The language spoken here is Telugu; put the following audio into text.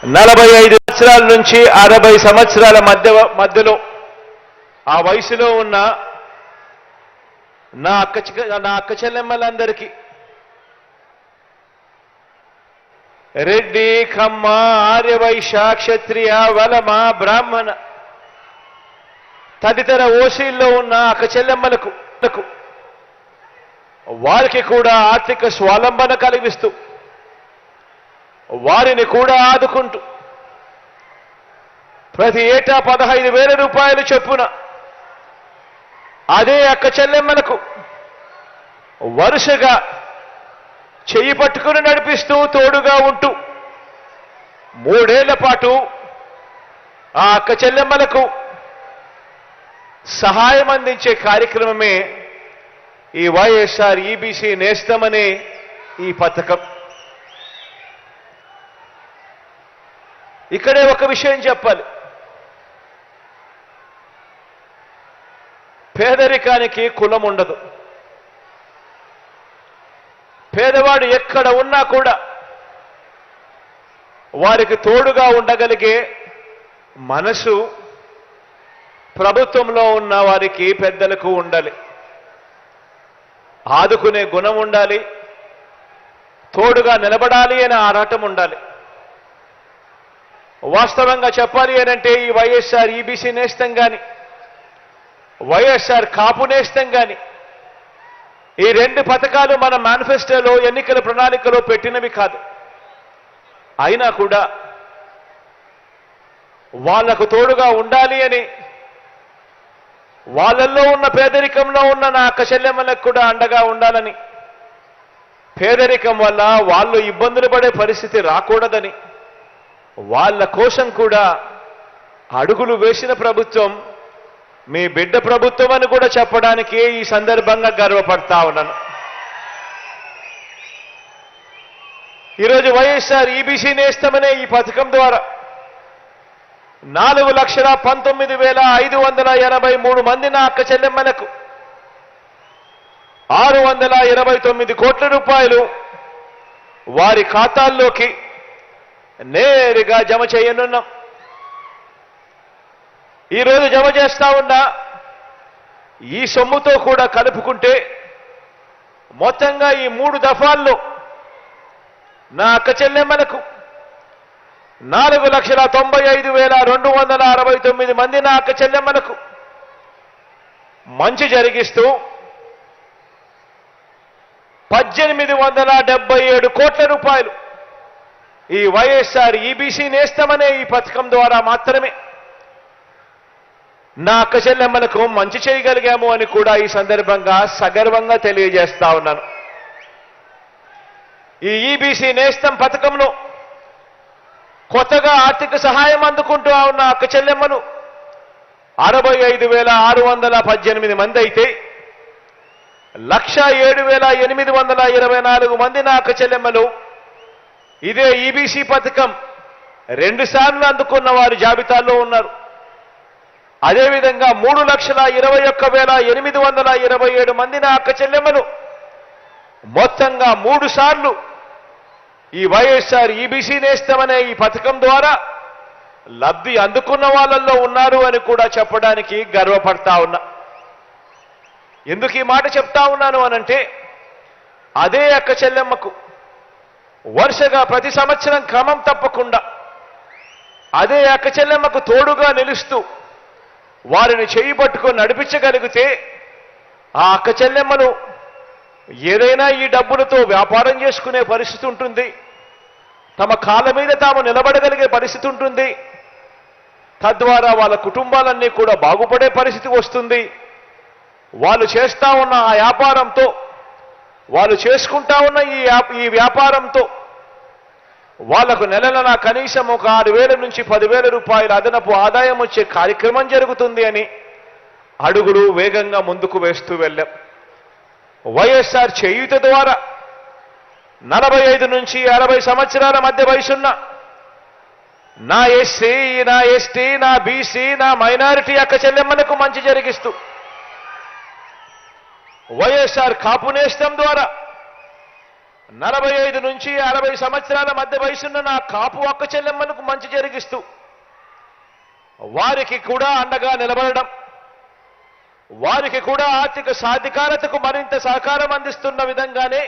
నలభై ఐదు సంవత్సరాల నుంచి అరవై సంవత్సరాల మధ్య మధ్యలో ఆ వయసులో ఉన్న నా అక్క నా అక్క చెల్లెమ్మలందరికీ రెడ్డి కమ్మ ఆర్యవైశ్య క్షత్రియ వలమ బ్రాహ్మణ తదితర ఓసీల్లో ఉన్న అక్క చెల్లెమ్మలకు వాళ్ళకి వారికి కూడా ఆర్థిక స్వాలంబన కలిగిస్తూ వారిని కూడా ఆదుకుంటూ ప్రతి ఏటా పదహైదు వేల రూపాయలు చొప్పున అదే అక్క చెల్లెమ్మలకు వరుసగా చెయ్యి పట్టుకుని నడిపిస్తూ తోడుగా ఉంటూ మూడేళ్ళ పాటు ఆ అక్క చెల్లెమ్మలకు సహాయం అందించే కార్యక్రమమే ఈ వైఎస్ఆర్ ఈబీసీ నేస్తమనే ఈ పథకం. ఇక్కడే ఒక విషయం చెప్పాలి. పేదరికానికి కులం ఉండదు. పేదవాడు ఎక్కడ ఉన్నా కూడా వారికి తోడుగా ఉండగలిగే మనసు ప్రభుత్వంలో ఉన్న వారికి పెద్దలకు ఉండాలి. ఆదుకునే గుణం ఉండాలి. తోడుగా నిలబడాలి అనే ఆరాటం ఉండాలి. వాస్తవంగా చెప్పాలి అనంటే ఈ వైఎస్ఆర్ ఈబీసీ నేస్తం కానీ వైఎస్ఆర్ కాపు నేస్తం కానీ ఈ రెండు పథకాలు మన మేనిఫెస్టోలో ఎన్నికల ప్రణాళికలో పెట్టినవి కాదు. అయినా కూడా వాళ్ళకు తోడుగా ఉండాలి అని వాళ్ళల్లో ఉన్న పేదరికంలో ఉన్న నా అక్క చెల్లెమ్మలకు కూడా అండగా ఉండాలని పేదరికం వల్ల వాళ్ళు ఇబ్బందులు పడే పరిస్థితి రాకూడదని వాళ్ళ కోసం కూడా అడుగులు వేసిన ప్రభుత్వం మీ బిడ్డ ప్రభుత్వం అని కూడా చెప్పడానికి ఈ సందర్భంగా గర్వపడతా ఉన్నాను. ఈరోజు వైఎస్ఆర్ ఈబీసీ నేస్తమనే ఈ పథకం ద్వారా నాలుగు లక్షల పంతొమ్మిది వేల ఐదు వందల ఎనభై మూడు మంది నా అక్క చెల్లెమ్మలకు ఆరు వందల ఇరవై తొమ్మిది కోట్ల రూపాయలు వారి ఖాతాల్లోకి నేరుగా జమ చేయనున్నాం. ఈరోజు జమ చేస్తా ఉన్నా ఈ సొమ్ముతో కూడా కలుపుకుంటే మొత్తంగా ఈ మూడు దఫాల్లో నా అక్క చెల్లెమ్మలకు నాలుగు లక్షల తొంభై ఐదు వేల రెండు వందల అరవై తొమ్మిది మంది నా అక్క చెల్లెమ్మలకు మంచి జరిగిస్తూ పద్దెనిమిది వందల డెబ్బై ఏడు కోట్ల రూపాయలు ఈ వైఎస్ఆర్ ఈబీసీ నేస్తామనే ఈ పథకం ద్వారా మాత్రమే. నా అక్క చెల్లెమ్మలకు మంచి చేయగలిగాము అని కూడా ఈ సందర్భంగా సగర్వంగా తెలియజేస్తా ఉన్నాను. ఈ ఈబీసీ నేస్తం పథకంను కొత్తగా ఆర్థిక సహాయం అందుకుంటూ ఉన్న అక్క చెల్లెమ్మలు అరవై ఐదు వేల ఆరు వందల పద్దెనిమిది మంది అయితే లక్ష ఏడు వేల ఎనిమిది వందల ఇరవై నాలుగు మంది నా అక్క చెల్లెమ్మలు ఇదే ఈబీసీ పథకం. రెండు సార్లు అందుకున్న వారు జాబితాలో ఉన్నారు. అదేవిధంగా మూడు లక్షల ఇరవై ఒక్క వేల ఎనిమిది వందల ఇరవై ఏడు మంది నా అక్క చెల్లెమ్మలు మొత్తంగా మూడు సార్లు ఈ వైఎస్ఆర్ ఈబీసీ నేస్తమనే ఈ పథకం ద్వారా లబ్ధి అందుకున్న వాళ్ళల్లో ఉన్నారు అని కూడా చెప్పడానికి గర్వపడతా ఉన్నా. ఎందుకు ఈ మాట చెప్తా ఉన్నాను అనంటే అదే అక్క చెల్లెమ్మకు వరుసగా ప్రతి సంవత్సరం క్రమం తప్పకుండా అదే అక్కచెల్లెమ్మకు తోడుగా నిలుస్తూ వారిని చేయి పట్టుకొని నడిపించగలిగితే ఆ అక్కచెల్లెమ్మను ఏదైనా ఈ డబ్బులతో వ్యాపారం చేసుకునే పరిస్థితి ఉంటుంది. తమ కాళ్ళ మీద తాము నిలబడగలిగే పరిస్థితి ఉంటుంది. తద్వారా వాళ్ళ కుటుంబాలన్నీ కూడా బాగుపడే పరిస్థితి వస్తుంది. వాళ్ళు చేస్తా ఉన్న ఆ వ్యాపారంతో వాళ్ళు చేసుకుంటా ఉన్న ఈ ఈ వ్యాపారంతో వాళ్ళకు నెల నెల కనీసం ఒక ఆరు వేల నుంచి పదివేల రూపాయల అదనపు ఆదాయం వచ్చే కార్యక్రమం జరుగుతుంది అని అడుగులు వేగంగా ముందుకు వేస్తూ వెళ్ళాం. వైఎస్ఆర్ చేయుత ద్వారా నలభై ఐదు నుంచి అరవై సంవత్సరాల మధ్య వయసున్న నా ఎస్సీ నా ఎస్టీ నా బీసీ నా మైనారిటీ అక్క చెల్లెమ్మలకు మంచి జరిగిస్తూ వైఎస్ఆర్ కాపు నేస్తం ద్వారా నలభై ఐదు నుంచి అరవై సంవత్సరాల మధ్య వయసున్న నా కాపు అక్క చెల్లెమ్మలకు మంచి జరిగిస్తూ వారికి కూడా అండగా నిలబడడం వారికి కూడా ఆర్థిక సాధికారతకు మరింత సహకారం అందిస్తున్న విధంగానే